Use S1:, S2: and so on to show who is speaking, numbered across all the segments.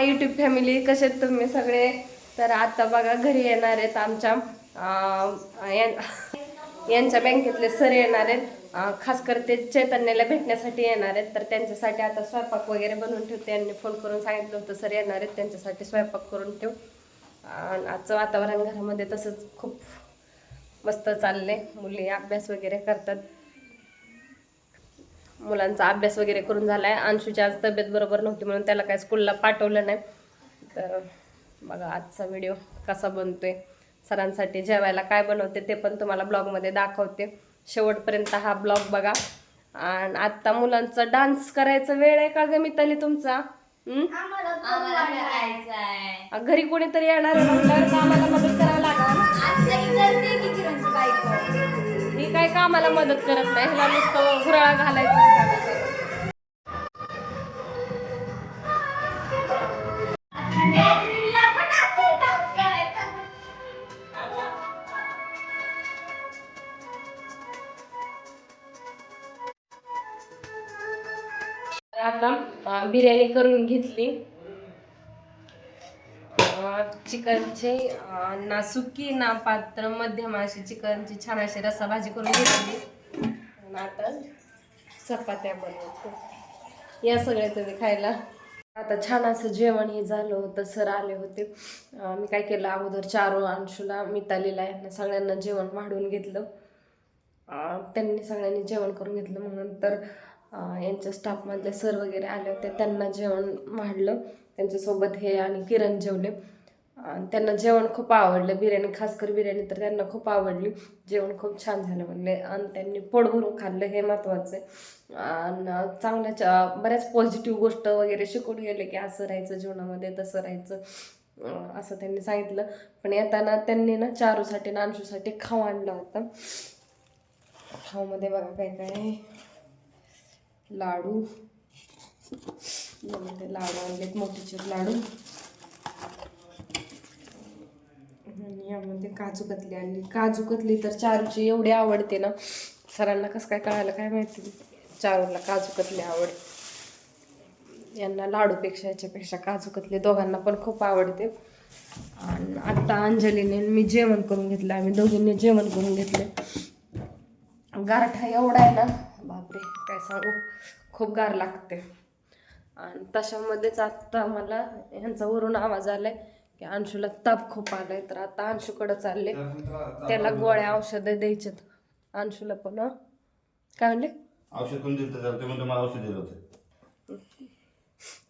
S1: हाय YouTube family कसे आहेत तुम्ही सगळे? तर आता बघा घरी येणार आहेत आमच्या यां- यांच्या बँकेतले सर येणार आहेत. खास कर ते चैतन्याला भेटण्यासाठी येणार आहेत. तर त्यांच्यासाठी आता स्वयंपाक वगैरे बनवून ठेवते. यांनी फोन करून सांगितलं होतं सर येणार आहेत. त्यांच्यासाठी स्वयंपाक करून ठेव. आणि आजचं वातावरण घरामध्ये तसंच खूप मस्त चाललंय. मुली अभ्यास वगैरे करतात. मुलांचा अभ्यास वगैरे करून झालाय. अंशूची आज तब्येत बरोबर नव्हती म्हणून त्याला काय स्कूलला पाठवलं नाही. तर बघा आजचा व्हिडिओ कसा बनतोय. सरांसाठी जेवायला काय बनवते ते पण तुम्हाला ब्लॉगमध्ये दाखवते. शेवटपर्यंत हा ब्लॉग बघा. आणि आत्ता मुलांचा डान्स करायचा वेळ आहे का ग मिताली तुमचा? हं? घरी कोणीतरी येणार आहे कामाला मदत करावं लागणार मी काय कामाला मदत करत नाही. ह्याला नुसतं गुराळा घालायचं. आता बिर्याणी करून घेतली. चिकनचे चिकनची ना सुकी ना पात्र मध्यम अशी चिकनची छान अशी रस्सा भाजी करून घेतली. आणि आता चपात्या बनवतो. या सगळ्या तुम्ही खायला. आता छान असं जेवण हे झालं होतं सर आले होते. मी काय केलं अगोदर चारू अंशुला मितालीला यांना सगळ्यांना जेवण वाढवून घेतलं. त्यांनी सगळ्यांनी जेवण करून घेतलं. मग नंतर यांच्या स्टाफमधले सर वगैरे आले होते त्यांना जेवण वाढलं त्यांच्यासोबत हे आणि किरण जेवले. त्यांना जेवण खूप आवडलं बिर्याणी खास कर बिर्याणी तर त्यांना खूप आवडली. जेवण खूप छान झालं म्हणले. आणि त्यांनी पोट भरून खाल्लं हे महत्त्वाचं आहे. आणि चांगल्या बऱ्याच पॉझिटिव्ह गोष्ट वगैरे शिकून गेले की असं राहायचं जीवनामध्ये तसं राहायचं. असं त्यांनी सांगितलं. पण येताना त्यांनी ना चारूसाठी नानशूसाठी खाऊ आणलं होतं. खाऊमध्ये बघा काय काय लाडू. यामध्ये लाडू आणलेत मोतीचूर लाडू. आणि यामध्ये काजू कतली आणली. काजू कतली तर चारूची एवढी आवडते ना. सरांना कसं काय कळायला काय माहिती चारूला काजू कतली आवड. यांना लाडूपेक्षा याच्यापेक्षा काजू कतली दोघांना पण खूप आवडते. आणि आत्ता अंजलीने आणि मी जेवण करून घेतलं. आम्ही दोघींनी जेवण करून घेतले. गारठा एवढा आहे ना बापरे काय सांगू खूप गार लागते. आणि तशामध्येच आत्ता मला ह्यांचा वरून आवाज आलाय की अंशूला ताप खूप आलाय. तर आता अंशूकडे चालले. त्याला गोळ्या औषधं द्यायच्यात अंशूला पण? काय म्हणले?
S2: औषध कोण दिलं होतं? ते म्हणतो मला औषध दिलं होतं.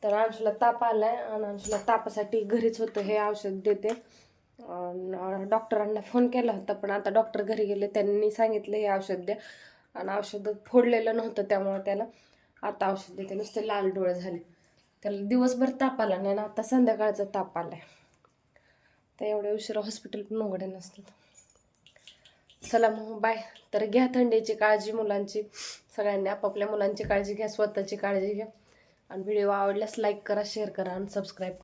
S1: तर अंशूला ताप आलाय आणि अंशूला तापासाठी घरीच होतं हे औषध देते. डॉक्टरांना फोन केला होता पण आता डॉक्टर घरी गेले त्यांनी सांगितलं हे औषध द्या. आणि औषध फोडलेलं नव्हतं त्यामुळे त्याला. आता औषध देते नुसते लाल डोळे झाले. त्याला दिवसभर ताप आला नाही ना आता संध्याकाळचा ताप आलाय. तर एवढ्या उशिरा हॉस्पिटल पण उघडे नसतात. चला मग बाय तर घ्या थंडीची काळजी मुलांची. सगळ्यांनी आपापल्या मुलांची काळजी घ्या स्वतःची काळजी घ्या. आणि व्हिडिओ आवडल्यास लाईक करा शेअर करा आणि सबस्क्राईब